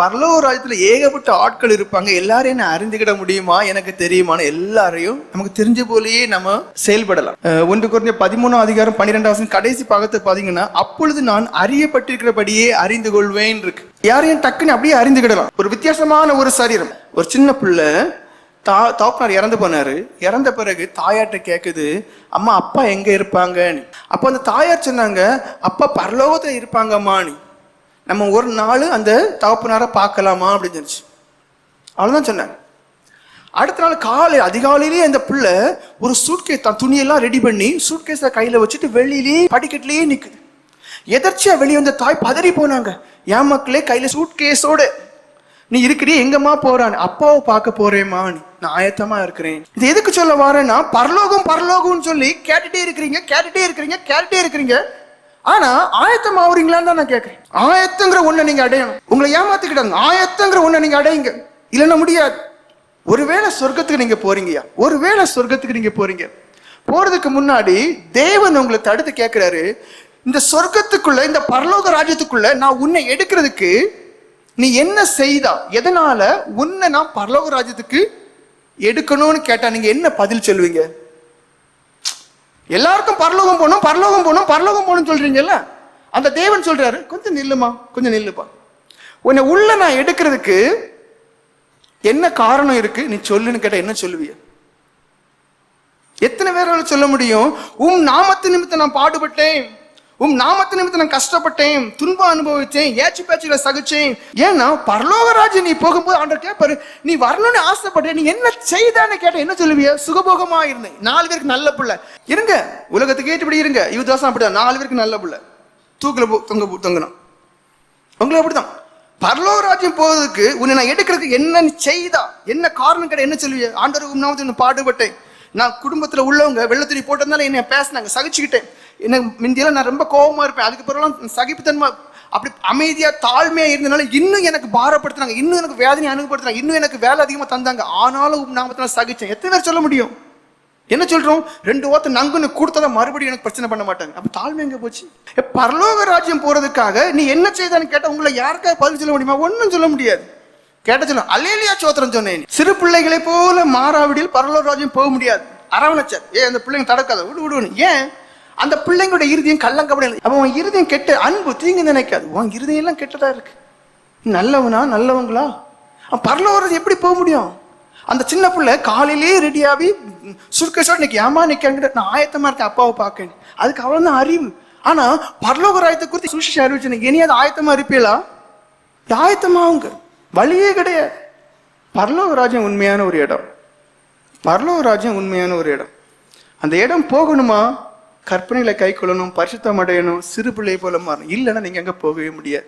பரலோ ராஜ்யத்துல ஏகப்பட்ட ஆட்கள் இருப்பாங்க. எல்லாரையும் நான் அறிந்துகிட முடியுமா? எனக்கு தெரியுமான்னு எல்லாரையும் நமக்கு தெரிஞ்ச போலயே நம்ம செயல்படலாம். ஒன்று குறைஞ்ச பதிமூணாம் அதிகாரம் பன்னிரெண்டாவது கடைசி பாகத்தை பாத்தீங்கன்னா அப்பொழுது நான் அறியப்பட்டிருக்கிறபடியே அறிந்து கொள்வேன் இருக்கு. யாரையும் டக்குன்னு அப்படியே அறிந்துகிடலாம். ஒரு வித்தியாசமான ஒரு சரீரம். ஒரு சின்ன பிள்ளை தா தாப்பனார் இறந்து போனாரு. இறந்த பிறகு தாயார்கிட்ட கேக்குது அம்மா அப்பா எங்க இருப்பாங்கன்னு? அப்போ அந்த தாயார் சொன்னாங்க அப்பா பரலோகத்துல இருப்பாங்கம்மான்னு. நம்ம ஒரு நாள் அந்த தகப்பனாரை பார்க்கலாமா அப்படின்னு சொன்னிச்சு அவ்வளோதான் சொன்னாங்க அடுத்த நாள் காலை அதிகாலையிலேயே அந்த பிள்ளை ஒரு சூட்கேஸ் தான் துணியெல்லாம் ரெடி பண்ணி சூட்கேஸை கையில் வச்சுட்டு வெளியிலேயே படிக்கட்டிலேயே நிற்குது எதர்ச்சியா வெளியே வந்த தாய் பதறி போனாங்க. என் மக்களே கையில் சூட்கேஸோடு நீ இருக்கிறியே எங்கம்மா போறான்னு? அப்பாவை பார்க்க போறேம்மா நீ. நான் ஆயத்தமா இருக்கிறேன். இது எதுக்கு சொல்ல வரேன்னா பரலோகம் பரலோகம்னு சொல்லி கேட்டுட்டே இருக்கிறீங்க கேட்டுட்டே இருக்கிறீங்க கேட்டுட்டே இருக்கிறீங்க. ஆனா ஆயத்தம் ஆகுறீங்களான்னு தான் நான் கேட்கிறேன் ஆயத்தங்கிற ஒண்ணை நீங்க அடையணும். உங்களை ஏமாத்திக்கிட்டாங்க. ஆயத்தங்கிற ஒண்ணை நீங்க அடையுங்க. இல்லைன்னா முடியாது. ஒருவேளை சொர்க்கத்துக்கு நீங்க போறீங்கயா ஒருவேளை சொர்க்கத்துக்கு நீங்க போறீங்க. போறதுக்கு முன்னாடி தேவன் உங்களை தடுத்து கேட்கிறாரு இந்த சொர்க்கத்துக்குள்ள இந்த பரலோக ராஜ்யத்துக்குள்ள நான் உன்னை எடுக்கிறதுக்கு நீ என்ன செய்தா? எதனால உன்னை நான் பரலோக ராஜ்யத்துக்கு எடுக்கணும்னு கேட்டா நீங்க என்ன பதில் சொல்லுவீங்க? எல்லாருக்கும் பரலோகம் போகணும் பரலோகம் போகணும் பரலோகம் போகணும்னு சொல்றீங்கல்ல? அந்த தேவன் சொல்றாரு கொஞ்சம் நில்லுமா கொஞ்சம் நில்லுப்பா. உன்னை உள்ள நான் எடுக்கிறதுக்கு என்ன காரணம் இருக்கு? நீ சொல்லுன்னு கேட்ட என்ன சொல்லுவிய? எத்தனை பேரால் சொல்ல முடியும்? உம் நாமத்து நிமித்தம் நான் பாடுபட்டேன். உம் நாமத்து நிமித்தம் நான் கஷ்டப்பட்டேன் துன்பம் அனுபவிச்சேன் ஏச்சு பேச்சுல சகிச்சேன். ஏன்னா பரலோகராஜ் நீ போகும்போது ஆண்டர் கேட்பாரு நீ வரணும்னு ஆசைப்பட்ட நீ என்ன செய்தான்னு கேட்ட என்ன சொல்லுவிய? சுகபோகமா இருந்தேன். நாலு பேருக்கு நல்ல பிள்ளை. இருங்க உலகத்துக்கு ஏற்றபடி இருங்க. யுவதாசம் அப்படிதான். நாலு பேருக்கு நல்ல பிள்ளை. தூக்கில போ- தொங்க தொங்கணும். உங்களை அப்படிதான். பரலோகராஜ்யம் போவதுக்கு உன்னை நான் எடுக்கிறதுக்கு என்ன நீ செய்தா? என்ன காரணம் கேட்ட என்ன சொல்லுவிய? ஆண்டவர் உண்ணாவது பாடுபட்டேன். நான் குடும்பத்தில் உள்ளவங்க வெள்ளத்துணி போட்டதுனால என்னை பேசினாங்க சகிச்சுக்கிட்டேன். எனக்கு முந்தியெல்லாம் நான் ரொம்ப கோபமாக இருப்பேன். அதுக்கு பிறகுலாம் சகிப்புத்தன்மை அப்படி அமைதியாக தாழ்மையாக இருந்தனால இன்னும் எனக்கு பாரப்படுத்துனாங்க இன்னும் எனக்கு வேதனை அனுபவப்படுத்துறாங்க இன்னும் எனக்கு வேலை அதிகமாக தந்தாங்க. ஆனாலும் உம் நாமத்தினால சகிச்சேன். எத்தனை பேர் சொல்ல முடியும்? என்ன சொல்கிறோம் ரெண்டு ஓத்த நங்குன்னு கொடுத்ததை மறுபடியும் எனக்கு பிரச்சனை பண்ண மாட்டாங்க. அப்போ தாழ்மை எங்கே போச்சு? பரலோக ராஜ்யம் போகிறதுக்காக நீ என்ன செய்தான்னு கேட்டால் உங்களை யாருக்காவது பதில் சொல்ல முடியுமா? ஒன்றும் சொல்ல முடியாது. கேட்ட சொல்ல அலேலியா சோத்திரம் சொன்னேன். சிறு பிள்ளைகளை போல மாறாவிடில் பரலோர் ராஜ்யம் போக முடியாது. அரவணைச்சார். ஏ அந்த பிள்ளைங்க தடக்காத விடு விடுன்னு ஏன்? அந்த பிள்ளைங்களோட இறுதியும் கள்ளங்கப்படி அப்போ உன் இருதயம் கெட்ட அன்பு தீங்கு நினைக்காது. உன் இருதயம் எல்லாம் கெட்டதா இருக்கு. நல்லவனா நல்லவங்களா? பரலோரது எப்படி போக முடியும்? அந்த சின்ன பிள்ளை காலையிலேயே ரெடியாகி சுருக்கசோட இன்னைக்கு ஏமா நிற்காங்கிட்ட நான் ஆயத்தமாக இருக்கேன் அப்பாவை பார்க்கணும் அதுக்கு அவ்வளோ தான் அறிவு. ஆனால் பரலோக ராயத்தை குறித்து சுவிசேஷம் அறிவிச்சு இனியாவது ஆயத்தமா இருப்பீங்களா ஆயத்தமாவுங்க. வழியே கிடையாது. பரலோக ராஜ்யம் உண்மையான ஒரு இடம். பரலோக ராஜ்யம் உண்மையான ஒரு இடம். அந்த இடம் போகணுமா? கற்பனைகளை கை கொள்ளணும் பரிசுத்தம் அடையணும் சிறு பிள்ளை போல மாறணும். இல்லைன்னா நீங்கள் அங்கே போகவே முடியாது.